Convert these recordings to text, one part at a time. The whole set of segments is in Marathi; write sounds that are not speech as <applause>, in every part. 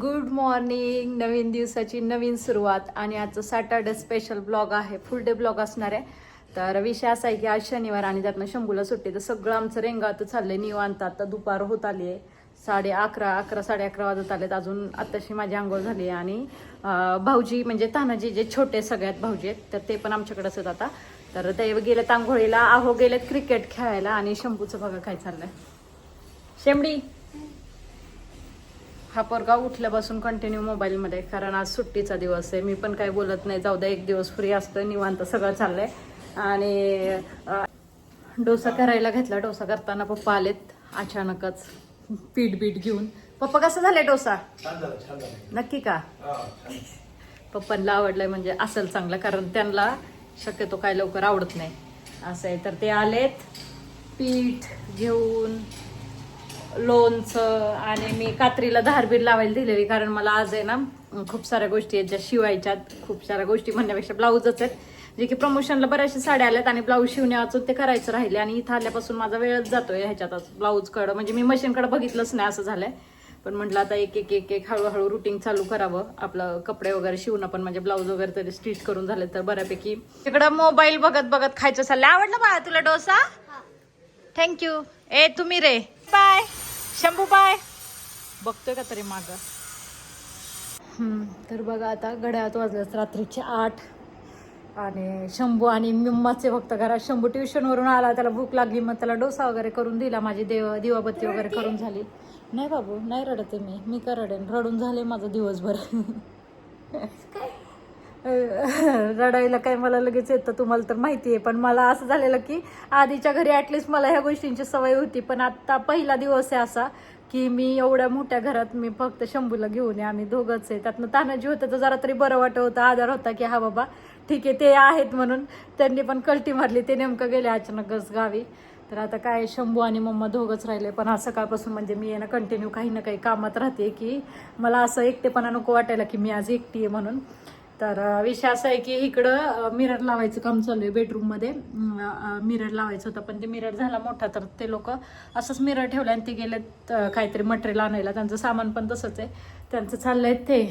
गुड मॉर्निंग नवीन दिवसाची नवीन सुरुवात. आणि आजचं सॅटर्डे स्पेशल ब्लॉग आहे. फुल डे ब्लॉग असणार आहे. तर विषय असा आहे की आज शनिवार आणि त्यातनं शंभूला सुट्टी तर सगळं आमचं रेंगात चाललंय. निवांत आता दुपार होत आली आहे. साडे अकरा अकरा साडे अकरा वाजत आलेत. अजून आत्ताशी माझी आंघोळ झाली आहे. आणि भाऊजी म्हणजे तानाजी जे छोटे सगळ्यात भाऊजी आहेत तर ते पण आमच्याकडेच आहेत आता. तर ते गेलेत आंघोळीला आहो गेलेत क्रिकेट खेळायला. आणि शंभूचं बघा काय चाललंय. शेमडी. हा पोरगा उठल्यापासून कंटिन्यू मोबाईलमध्ये कारण आज सुट्टीचा दिवस आहे. मी पण काही बोलत नाही. जाऊ द्या एक दिवस फ्री असतं निवांत सगळं चाललंय. आणि डोसा करायला घेतला. डोसा करताना पप्पा आलेत अचानकच. पीठ बीठ घेऊन. पप्पा कसं झालंय डोसा? नक्की का. पप्पांना आवडलंय म्हणजे असेल चांगलं. कारण त्यांना शक्यतो काय लवकर आवडत नाही. असं आहे. तर ते आलेत. पीठ घेऊन लोणचं आणि मी कात्रीला धारबीर लावायला दिलेली कारण मला आज आहे ना खूप साऱ्या गोष्टी आहेत ज्या शिवायच्यात खूप साऱ्या गोष्टी म्हणण्यापेक्षा ब्लाऊजच आहेत. जे की प्रमोशनला बऱ्याचशा साड्या आल्यात आणि ब्लाऊज शिवण्याचं ते करायचं राहिले आणि इथं आल्यापासून माझा वेळच जातोय ह्याच्यातच ब्लाऊजकडं म्हणजे मी मशीनकडे बघितलंच नाही असं झालंय. पण म्हटलं आता एक एक एक एक हळूहळू रुटीन चालू करावं. आपलं कपडे वगैरे शिवणं पण म्हणजे ब्लाऊज वगैरे तरी स्टिच करून झाले तर बऱ्यापैकी. इकडं मोबाईल बघत बघत खायचं चाललंय. आवडलं बाळा तुला डोसा? थँक्यू ए तुम्ही रे. Bye Shambhu bye. बघतोय का तरी माग. तर बघा आता घड्याळात वाजल्यात रात्रीचे आठ. आणि शंभू आणि मिम्माचे फक्त घरात शंभू ट्युशनवरून आला त्याला भूक लागली मग त्याला डोसा वगैरे करून दिला माझी देव दिवाबत्ती वगैरे करून झाली. नाही बाबू नाही रडते मी. मी का रडेन? रडून झाले माझं दिवसभर. <laughs> रडायला काय मला लगेच येतं तुम्हाला तर माहिती आहे. पण मला असं झालेलं की आधीच्या घरी ॲटलिस्ट मला ह्या गोष्टींची सवय होती. पण आत्ता पहिला दिवस आहे असा की मी एवढ्या मोठ्या घरात मी फक्त शंभूला घेऊन आहे. आम्ही दोघंच आहे. त्यातनं तानाजी होतं तर जरा तरी बरं वाटत होतं आधार होता की हा बाबा ठीक आहे ते आहेत म्हणून. त्यांनी पण कल्टी मारली. ते नेमकं गेले अचानकच गावी. तर आता काय शंभू आणि मम्मा दोघंच राहिले. पण आज सकाळपासून म्हणजे मी आहे ना कंटिन्यू काही ना काही कामात राहते की मला असं एकटेपणा नको वाटायला की मी आज एकटी आहे म्हणून. तर विषय असा आहे की इकडं मिरर लावायचं काम चालू आहे बेडरूममध्ये मिरर लावायचं होतं पण ते मिरर झाला मोठा तर ते लोक असंच मिरर ठेवलं आणि ते गेलेत काहीतरी मटेरियल आणायला. त्यांचं सामान पण तसंच आहे. त्यांचं चाललं आहे ते.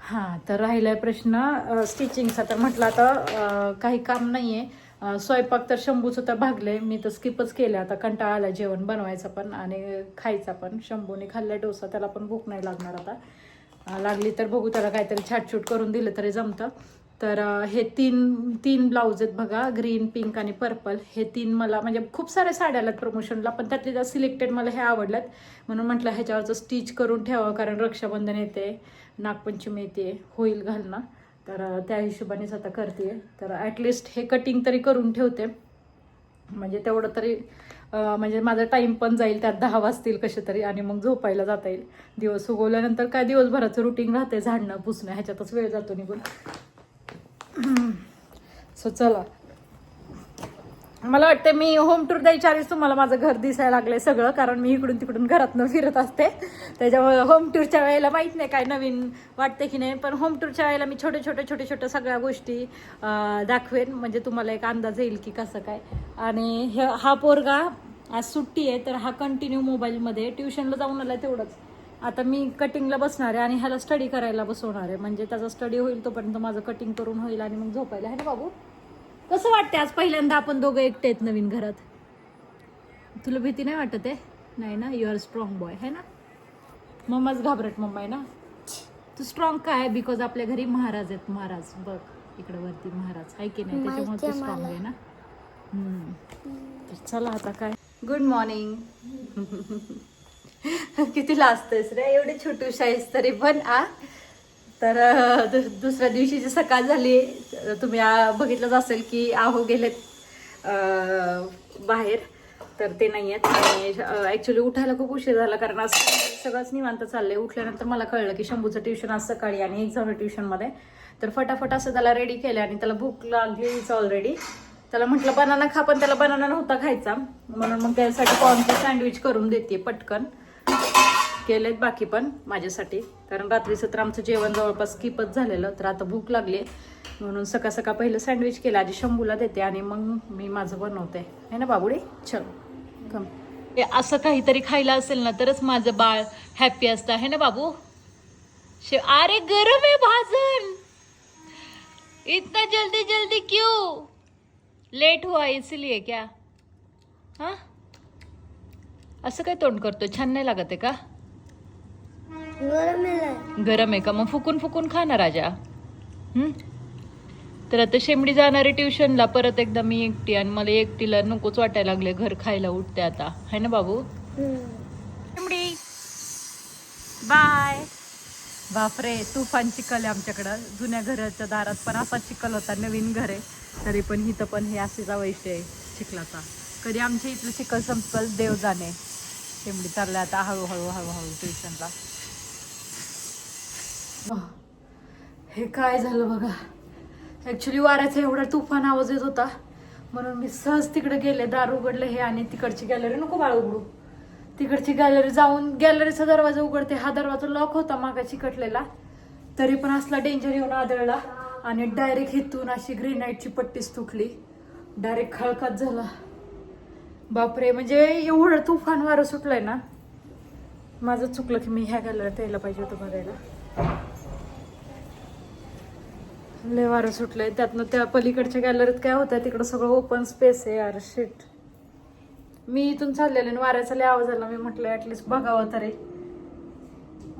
हां तर राहिला आहे प्रश्न स्टिचिंगचा तर म्हटलं आता काही काम नाही आहे स्वयंपाक तर शंभूचं तर भागले मी तर स्किपच केलं. आता कंटाळा आला जेवण बनवायचं पण आणि खायचा पण. शंभूने खाल्ला डोसा त्याला पण भूक नाही लागणार आता. लागली तर बघू त्याला काहीतरी छाटछूट करून दिलं तरी जमतं. तर हे तीन तीन ब्लाऊज आहेत बघा ग्रीन पिंक आणि पर्पल. हे तीन मला म्हणजे खूप साऱ्या साड्या आल्यात प्रमोशनला पण त्यातले त्या सिलेक्टेड मला हे आवडल्यात. म्हणून म्हटलं ह्याच्यावरचं स्टिच करून ठेवावं कारण रक्षाबंधन येते नागपंचमी येते होईल घालणं. तर त्या हिशोबानेच आता करते तर ॲटलिस्ट हे कटिंग तरी करून ठेवते. म्हणजे तेवढं तरी म्हणजे माझा टाईम पण जाईल त्यात दहा वाजतील कसे तरी आणि मग झोपायला जाता येईल. दिवस उगवल्यानंतर काय दिवसभराचं रुटीन राहते झाडणं पुसणं ह्याच्यातच वेळ जातो निघून. <clears throat> सो चला. मला वाटतं मी होम टूर द्यायच्या आधीच तुम्हाला माझं घर दिसायला लागलंय सगळं कारण मी इकडून तिकडून घरातनं फिरत असते. त्याच्यामुळे होम टूरच्या वेळेला माहीत नाही काय नवीन वाटते की नाही पण होम टूरच्या वेळेला मी छोटे छोटे छोटे छोट्या सगळ्या गोष्टी दाखवेन. म्हणजे तुम्हाला एक अंदाज येईल की कसं काय. आणि हे हा पोरगा आज सुट्टी आहे तर हा कंटिन्यू मोबाईलमध्ये ट्युशनला जाऊन आला तेवढंच. आता मी कटिंगला बसणार आहे आणि ह्याला स्टडी करायला बसवणार आहे. म्हणजे त्याचा स्टडी होईल तोपर्यंत माझं कटिंग करून होईल आणि मग झोपायला. आहे ना बाबू? कसं वाटते आज पहिल्यांदा आपण दोघं एकटे आहेत नवीन घरात? तुला भीती नाही वाटत आहे? नाही ना? यू आर स्ट्रॉंग बॉय है ना? मम्माच घाबरट मम्मा आहे ना? तू स्ट्रॉंग काय बिकॉज आपल्या घरी महाराज आहेत महाराज. बघ इकडे वरती महाराज. आहे की नाही? त्याच्यामुळे तू स्ट्रॉंग आहे ना. तर चला आता काय? गुड मॉर्निंग <laughs> किती लाजतेस रे? एवढी छोटूशी आहेस तरी पण आ? तर अं, दु- दुसऱ्या दिवशीची सकाळ झाली तुम्ही बघितलंच असेल की आहो गेलेत बाहेर तर ते नाही आहेत. आणि ॲक्च्युली उठायला खूप उशीर झाला कारण आज सगळंच निवांत चाललंय. उठल्यानंतर मला कळलं की शंभूचं ट्युशन आज सकाळी आणि एक जण ट्युशनमध्ये तर फटाफट असं त्याला रेडी केलं आणि त्याला भूक लागलीच ऑलरेडी त्याला म्हटलं बनाना खा पण त्याला बनाना नव्हता खायचा. म्हणून मग त्यासाठी कॉर्नचे सँडविच करून देते पटकन. केलेत बाकी पण माझ्यासाठी. कारण रात्रीचं तर आमचं जेवण जवळपास स्किपच झालेलं तर आता भूक लागली म्हणून सकाळ सकाळ पहिलं सँडविच केलं आधी शंभूला देते आणि मग मी माझं बनवते. है ना बाबुडी? चल कम असं काहीतरी खायला असेल ना तरच माझं बाळ हॅपी असतं. आहे ना बाबू? शे- अरे गरम आहे भाजन! इतना जल्दी जल्दी क्यों? लेट हुआ इसलिए क्या? हा? असं काय तोंड करतो छान नाही लागत आहे का? गरम आहे. का? मग फुकून फुकून खा ना राजा. हम्म? तर आता शेमडी जाणारे ट्युशनला परत एकदा मी एकटी आणि मला एकटीला नकोच वाटायला लागले घर खायला उठते आता. है ना बाबू? शेमडी बाय. बापरे तुफान चिखल आहे आमच्याकडं. जुन्या घराच्या दारात पण असा चिखल होता नवीन घर आहे. तरी पण इथं पण हे असेच वैशिष्ट्य आहे चिखलाचा. कधी आमच्या इथलं चिखल संपल देव जाणे. शेमडी चालल्या आता हळूहळू हळूहळू ट्युशनला. हे काय झालं बघा. ॲक्च्युली वाऱ्याचा एवढा तुफान आवाज येत होता. म्हणून मी सहज तिकडे गेले दार उघडले हे आणि तिकडची गॅलरी नको बाळ उघडू. तिकडची गॅलरी जाऊन गॅलरीचा दरवाजा उघडते. हा दरवाजा लॉक होता मागा चिकटलेला तरी पण असला डेंजर येऊन आदळला आणि डायरेक्ट हिथून अशी ग्रेनाईटची पट्टीच तुटली. डायरेक्ट खळकात झाला. बापरे म्हणजे एवढं तुफान वारं सुटलंय ना? माझं चुकलं की मी ह्या गॅलरीत यायला पाहिजे होतं बघायला. लय वारं सुटलंय. त्यातनं त्या पलीकडच्या गॅलरीत काय होतं तिकडं सगळं ओपन स्पेस आहे यार. शिट मी इथून चाललेले आणि वाऱ्याचा लय आवाज आला. मी म्हटलं ऍटलिस्ट बघावं तरी.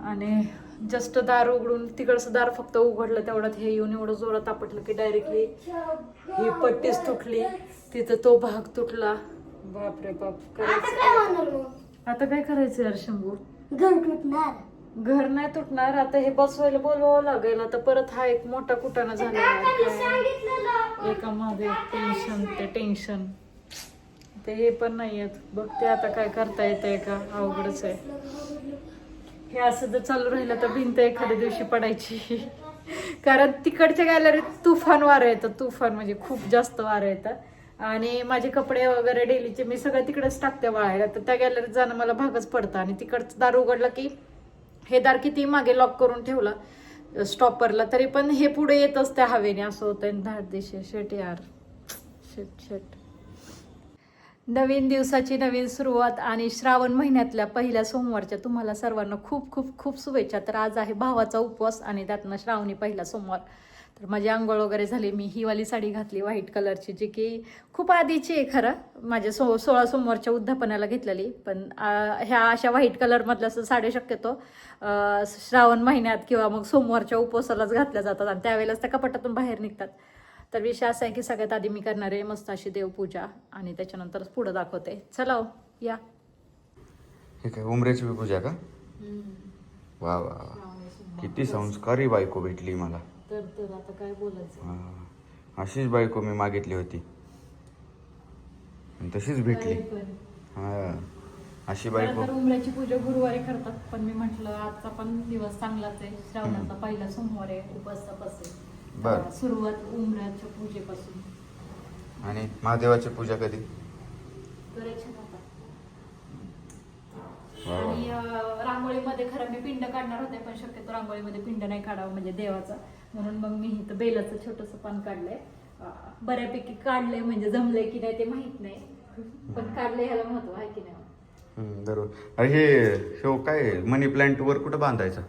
आणि जस्ट दार उघडून तिकडचं दार फक्त उघडलं तेवढ्यात हे येऊन एवढं जोरात आपटलं की डायरेक्टली ही पट्टीच तुटली. तिथं तो भाग तुटला. बापरे बाप. करायचं? आता काय करायचं यार शंभू? घर नाही तुटणार. आता हे बसवायला बोलवावं लागेल. आता परत हा एक मोठा कुटाणा झाला यार. एका मागे टेन्शन ते टेन्शन ते हे पण नाही येत बघते आता काय करता येतंय का? अवघडच आहे. हे असं जर चालू राहिलं तर भिंत एखाद्या दिवशी पडायची. कारण तिकडच्या गॅलरीत तुफान वारं येतं. तुफान म्हणजे खूप जास्त वारं येतं. आणि माझे कपडे वगैरे डेलीचे मी सगळं तिकडेच टाकते वाळायला. तर त्या गॅलरीत जाणं मला भागच पडतं. आणि तिकडचं दार उघडलं की हे दार किती मागे लॉक करून ठेवलं स्टॉपरला तरी पण हे पुढे येत असते हवेने असं होतं धाडदिशे शेट यार. शेट शेट. नवीन दिवसाची नवीन सुरुवात आणि श्रावण महिन्यातल्या पहिल्या सोमवारच्या तुम्हाला सर्वांना खूप खूप खूप शुभेच्छा. तर आज आहे भावाचा उपवास आणि त्यातनं श्रावणी पहिला सोमवार. तर माझी आंघोळ वगैरे झाली. मी ही वाली साडी घातली व्हाईट कलरची जी की खूप आधीची आहे खरं. माझ्या सो सोळा सोमवारच्या उद्यापनाला घेतलेली. पण ह्या अशा व्हाईट कलरमधल्या असं साड्या शक्यतो श्रावण महिन्यात किंवा मग सोमवारच्या उपवासालाच घातल्या जातात आणि त्यावेळेलाच त्या कपाटातून बाहेर निघतात. तर विषय असा आहे की सगळ्यात आधी मी करणार आहे मस्त अशी देवपूजा आणि त्याच्यानंतर पुढं दाखवते. चला हो, या. हे काय उमरेची पूजा का? वा वा वा. किती संस्कारी बायको भेटली मला. तर तर आता काय बोलायचं? हा. अशीच बायको मी मागितली होती. आणि तशीच भेटली. हा. अशी बायको. तर उमऱ्याची पूजा गुरुवारी करतात पण मी म्हंटल आजचा पण दिवस चांगलाच आहे. श्रावणातला पहिला सोमवार आहे उपवास तपास बर. आहे सुरुवात उमऱ्याच्या पूजेपासून. आणि महादेवाची पूजा कधी? करायची आता वा वा. आणि अं, रांगोळीमध्ये खरं मी पिंड काढणार होते पण शक्यतो रांगोळीमध्ये पिंड नाही काढावं म्हणजे देवाचा. म्हणून मग मी इथं बेलाचं छोटस पान काढलंय. बऱ्यापैकी काढलंय म्हणजे जमलंय की नाही ते माहीत नाही. पण काढलंय ह्याला महत्त्व आहे की नाही? बरोबर. अरे हे शो काय मनी प्लांट वर कुठं बांधायचा?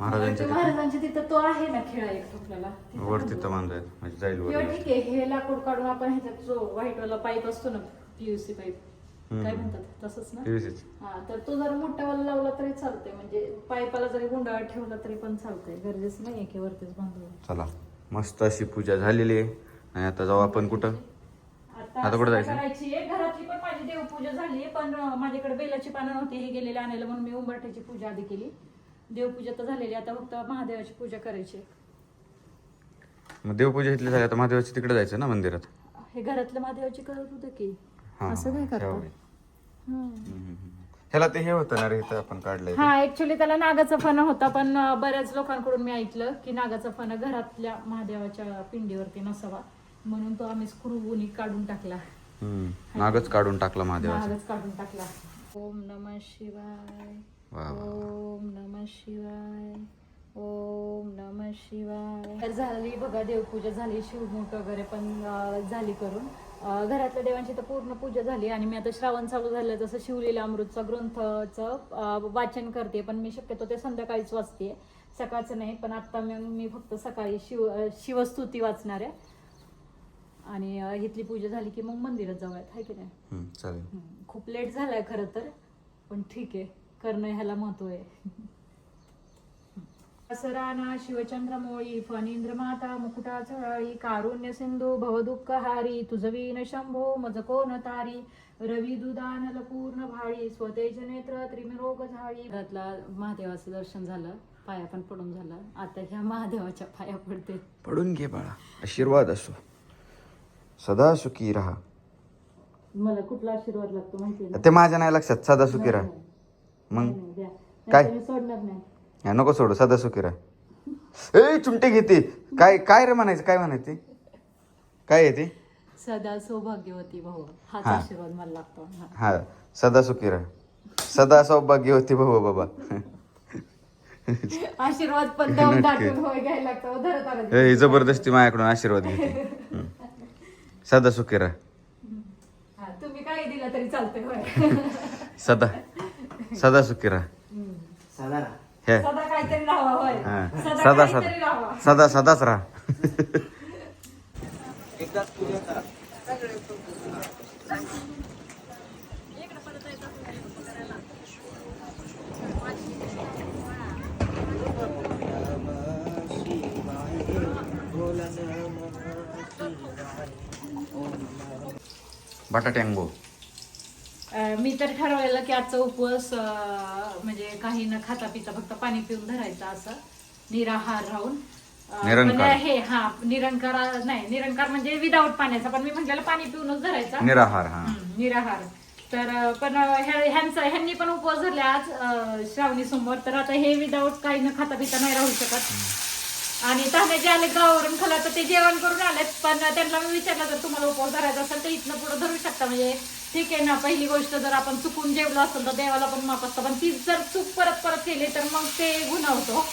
महाराजांच्या म्हणजे तिथं? तो आहे ना खेळा एक तिथं वर. तिथं बांधायचं म्हणजे जाईल किंवा वर ठीक आहे हे लाकूड काढून आपण ह्याच्यात जो व्हाईट वाला पाईप असतो ना पीयूसी पाईप. काय म्हणतात? तसंच ना. हा तर तो जर मोठा वाला लावला तरी चालतंय. म्हणजे पाईपाला जरी गुंडाळा ठेवला तरी पण चालतंय. गरजेचं नाहीये की वरतीच बांधू चला. मस्त अशी पूजा झालेली आहे. आणि आता जाऊ आपण कुठं? आता कुठं जायचं? करायची आहे. घरातली पण माझी देवपूजा झाली पण अं, माझ्याकडे बेलाची पानं नव्हती. हे गेलेले आणायला म्हणून मी उंबरठ्याची पूजा आधी केली. देवपूजा तर झालेली आता फक्त महादेवाची पूजा करायची मग देवपूजा इथली झाली. आता महादेवाची तिकडे जायचं ना मंदिरात? हे घरातल्या महादेवाची करत होतं की? असं काय करता. हं. ह्याला ते हे होतं ना रे इथं आपण काढलंय. हा ऍक्च्युली त्याला नागाचा फणा होता पण बऱ्याच लोकांकडून मी ऐकलं की नागाचा फणा घरातल्या महादेवाच्या पिंडीवरती नसावा म्हणून तो आम्ही स्क्रू काढून टाकला. नागच काढून टाकला महादेवाचा नागच काढून टाकला ओम नम शिवाय. ओम नम शिवाय ओम नम शिवाय तर झाली बघा देवपूजा झाली शिवमूठ वगैरे पण झाली करून घरातल्या देवांची तर पूर्ण पूजा झाली आणि मी आता श्रावण चालू झालं जसं शिवलेला अमृतचा ग्रंथचं वाचन करते पण मी शक्यतो ते संध्याकाळीच वाचते. सकाळचं नाही पण आता मी मी फक्त सकाळी शिव शिवस्तुती वाचणार आहे. आणि इथली पूजा झाली की मग मंदिरात जाऊयात हाय की नाही? चालेल. खूप लेट झालाय खरं तर पण ठीक आहे. करणं ह्याला महत्त्व आहे. असराना शिवचंद्रमोळी फणींद्र माता मुकुटा चळाळी कारुण्य सिंधू भवदुःख हारी तुझवीन शंभो मज कोण तारी रवी दुदानल पूर्ण भाळी स्वतेज नेत्र त्रिमिरोग झाळी. घरातला महादेवाचं दर्शन झालं पाया पण पडून झालं. आता ह्या महादेवाच्या पाया पडते. पडून घे बाळा आशीर्वाद असो. सदा सुखी राहा. मला कुठला आशीर्वाद लागतो माहिती ते माझ्या नाही लक्षात सदा सुखी राहा. मग काय? सोडणार नाही. हा, नको सोडू सदा सुखी राहा. ए चुमटे घेते. काय काय रे म्हणायचं काय म्हणायचे? काय आहे ते? सदा सौभाग्यवती भाऊ. हाच हा. आशीर्वाद मला लागतो. हा. हा सदा सुखी राहा. सदा सौभाग्यवती भाऊ बाबा. आशीर्वाद पण दम दाटून होय घ्यायला लागतो. धरत आलं ए जबरदस्ती माझ्याकडून आशीर्वाद घेते. <laughs> हम्म. सदा सुखी राहा. हा, तुम्ही काही दिलं तरी चालतंय होय. सदा. सदा सुखी राहा. हे सदा काहीतरी हा. सदा सदा सदा सदा. सदाच राहा. बटाट्यांगो. मी तर ठरवलेलं की आजचा उपवास म्हणजे काही न खाता पिता फक्त पाणी पिऊन धरायचा असं. निराहार राहून. अं, निरंकार. हे हा निरंकार नाही निरंकार म्हणजे विदाऊट पाण्याचा पण मी म्हटलेलं पाणी पिऊनच धरायचा. निराहार हा. निराहार. तर अं, पण अं, ह्या- ह्यांचं ह्यांनी पण उपवास धरले आज अं, श्रावणी समोर तर आता हे विदाऊट काही न खाता पिता नाही राहू शकत. आणि तांदळे जे आले गावावरून खाला तर ते जेवण करून आलेत पण त्यांना मी विचारलं जर तुम्हाला उपवास धरायचा असेल तर इथनं पुढे धरू शकता. म्हणजे ठीक आहे ना पहिली गोष्ट जर आपण चुकून जेवलो असेल तर देवाला पण माफ असतं. पण ती जर चूक परत परत केली तर मग ते गुन्हा होतो.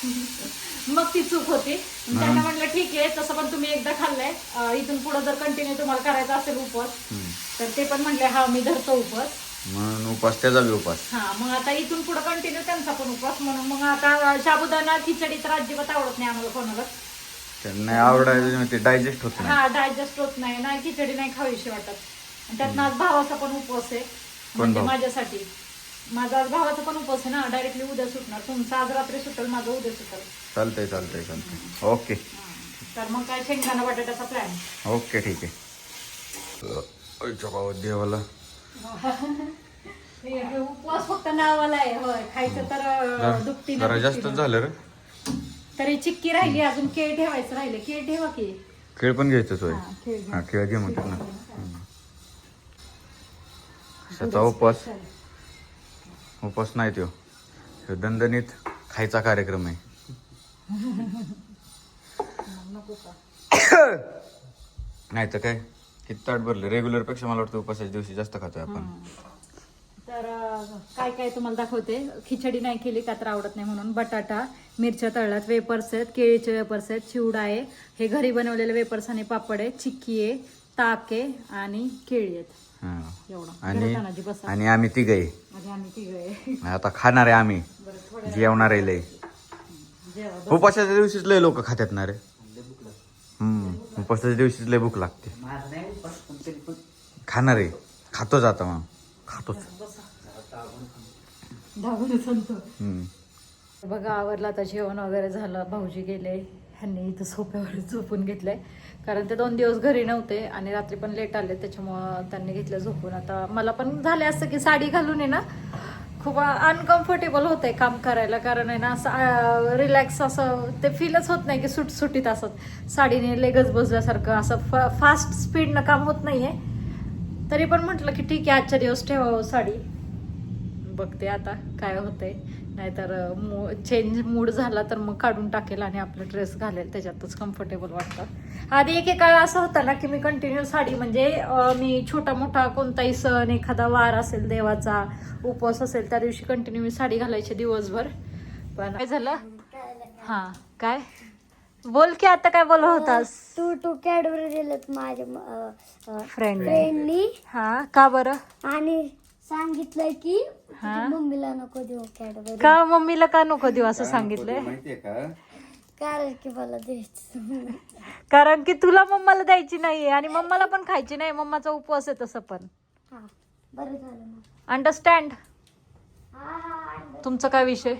मग ती चूक होती. त्यांना म्हटलं ठीक आहे तसं पण तुम्ही एकदा खाल्लंय. इथून पुढे जर कंटिन्यू तुम्हाला करायचा असेल उपवास तर ते पण म्हणले हा मी धरतो उपवास. म्हणून उपास त्याचा बी उपास हा मग आता इथून पुढे कंटिन्यू त्यांचा पण उपवास. म्हणून मग आता साबुदाणा खिचडी तर अजिबात आवडत नाही आम्हाला कोणालाच. त्यांना आवडायचं ते डायजेस्ट होत नाही. हा डायजेस्ट होत नाही. नाही खिचडी नाही खावीशी वाटत. आणि त्यातनं आज भावाचा पण उपवास आहे. म्हणजे भाऊ? माझ्यासाठी. माझा आज भावाचा पण उपवास आहे ना. डायरेक्टली उद्या सुटणार. तुमचा आज रात्री सुटेल माझं उद्या सुटेल. चालतंय चालतंय चालतंय. ओके. तर मग काय शेंगदाणा बटाट्याचा प्लॅन ओके ठीक आहे. आईच्या गावात देवाला. उपवास फक्त नावाला आहे. होय खायचं तर अं, दुपटीनं जरा जास्तच दुपटीनं. झालं रे. तरी चिक्की राहिली अजून केळ ठेवायचं राहिले. केळ ठेवा की? खेळ पण हा, खेळ घे. हा खेळ घे म्हणतात ना. हम्म. त्याचा उपवास उपवास नाही तो ह्यो दणदणीत खायचा कार्यक्रम आहे. नाही तर काय? किती ताट भरले? रेग्युलरपेक्षा मला वाटतं उपासाच्या दिवशी जास्त खातोय आपण. तर काय काय तुम्हाला दाखवते. खिचडी नाही केली का तर आवडत नाही म्हणून. बटाटा मिरच्या तळल्यात. वेपर्स आहेत केळीचे वेपर्स आहेत चिवडा आहे. हे घरी बनवलेले वेपर्स आणि पापड आहे चिक्की आहे ताक आहे आणि केळी आहेत. हा. एवढं. आणि बसा आणि आम्ही तिघ. आहे आणि आम्ही तिघ. आहे आता खाणार आहे आम्ही. बरं जेवणार आहे लय. जेवा बस. उपासाच्या दिवशीच लय लोक खात्यात ना रे. हम्म उपासाच्या दिवशीच लय भूक लागते. माझं नाही पण पण तरी पण खाणार आहे. खातोच आता मग. खातोच. बसा. धावून सांगतो हम्म. बघा आवरलं आता जेवण वगैरे झालं. भाऊजी गेले. ह्यांनी इथं सोप्यावर <laughs> झोपून घेतलंय. कारण ते दोन दिवस घरी नव्हते आणि रात्री पण लेट आले त्याच्यामुळं त्यांनी घेतलं झोपून. आता मला पण झालं असं की साडी घालून आहे ना खूप अनकम्फर्टेबल होतंय काम करायला. कारण आहे ना असं रिलॅक्स असं ते फीलच होत नाही की सुटसुटीत असत. साडीने लेगच बसल्यासारखं असं फ फास्ट स्पीडनं काम होत नाही आहे तरी पण म्हटलं की ठीक आहे आजच्या दिवस ठेवावं साडी. बघते आता काय होतंय. नाहीतर चेंज मूड झाला तर मग काढून टाकेल आणि आपला ड्रेस घालेल. त्याच्यातच कम्फर्टेबल वाटतं. आधी एक काळ असं होतं ना की मी कंटिन्यू साडी म्हणजे मी छोटा मोठा कोणताही सण एखादा वार असेल देवाचा उपवास असेल त्या दिवशी कंटिन्यू मी साडी घालायची दिवसभर. पण काय झालं? हा काय? बोल की आता काय बोलत होतास? तू टू कॅडबरी दिलेत माझ्या फ्रेंड फ्रेंडनी हा का बरं? आणि सांगितलंय की हा? मम्मीला नको देऊ कॅडबरी. का मम्मीला का नको देऊ असं सांगितलंय? माहितीये का? कारण की मला द्यायचं. कारण की तुला मम्माला द्यायची नाहीये आणि मम्माला पण खायची नाही मम्माचा उपवास आहे तसं पण. हा बरं झालं मग. अंडरस्टँड तुमचा काय विषय?